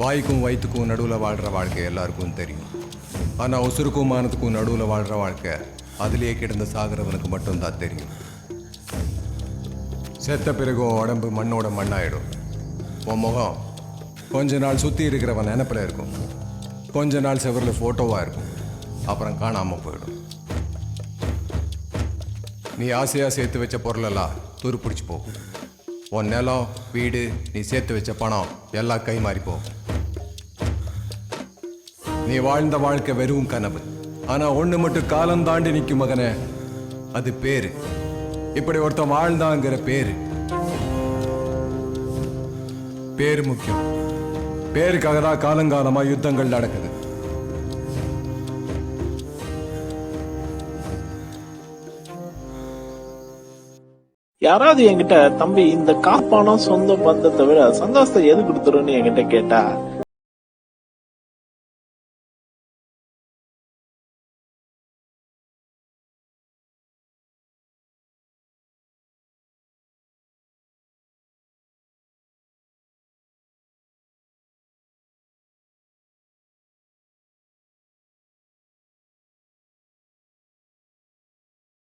வாய்க்கும் வயிற்றுக்கும் நடுவில் வாழ்கிற வாழ்க்கை எல்லாருக்கும் தெரியும். ஆனால் உசுருக்கும் மானத்துக்கும் நடுவில் வாழ்கிற வாழ்க்கை அதிலேயே கிடந்து சாகிறவனுக்கு மட்டும்தான் தெரியும். செத்த பிறகு உடம்பு மண்ணோட மண்ணாயிடும். உன் முகம் கொஞ்ச நாள் சுற்றி இருக்கிறவன் நினப்பில் இருக்கும். கொஞ்ச நாள் செவரில் ஃபோட்டோவாக இருக்கும். அப்புறம் காணாமல் போயிடும். நீ ஆசையாக சேர்த்து வச்ச பொருளெல்லாம் துரு பிடிச்சி போகும். உன் நிலம் வீடு நீ சேர்த்து வச்ச பணம் எல்லாம் கை மாறிப்போம் நீ வாழ்ந்த வாழ்க்கை வெறும் கனவு. ஆனா ஒண்ணு மட்டும் காலம் தாண்டி நிற்கும் மகனே அது பேரு. இப்படி ஒருத்தன் வாழ்ந்தாங்கிற பேரு. பேரு முக்கியம். பேருக்காக தான் காலங்காலமா யுத்தங்கள் நடக்குது. யாராவது என்கிட்ட தம்பி இந்த காப்பானம் சொந்த பந்தத்தை விட சந்தோஷத்தை எது கொடுத்துருன்னு என்கிட்ட கேட்டா